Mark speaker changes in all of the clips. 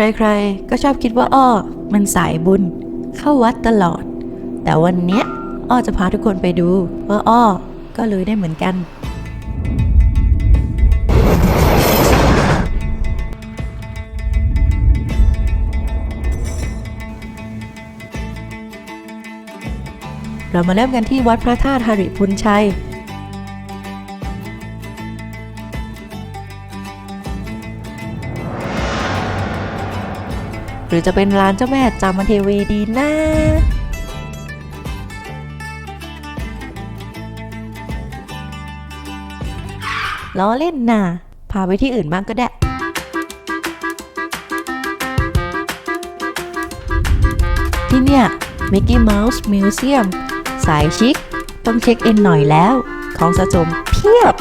Speaker 1: ใครๆ ก็ชอบคิดว่าอ้อมันสายบุญ เข้าวัดตลอด แต่วันเนี้ยอ้อจะพาทุกคนไปดูว่าอ้อก็เลยได้เหมือนกัน เรามาเริ่มกันที่วัดพระธาตุหริพุนชัย หรือจะเป็นร้านเจ้าแม่จามเทวีดีนะล้อเล่นน่ะพาไปที่อื่นบ้างก็ได้ที่เนี่ย Mickey Mouse Museum สายชิค ต้องเช็คอินหน่อยแล้ว ของสะสมเพียบ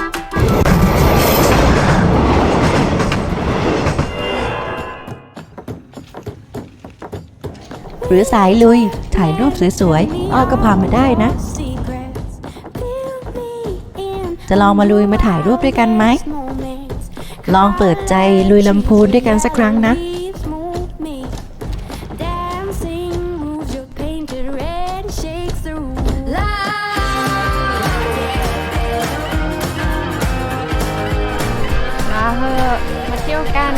Speaker 1: หรือสายลุย ถ่ายรูปสวยๆอ้อก็พามาได้นะ จะลองมาลุยมาถ่ายรูปด้วยกันไหม ลองเปิดใจลุยลำพูนด้วยกันสักครั้งนะ
Speaker 2: มาเถอะมาเที่ยวกัน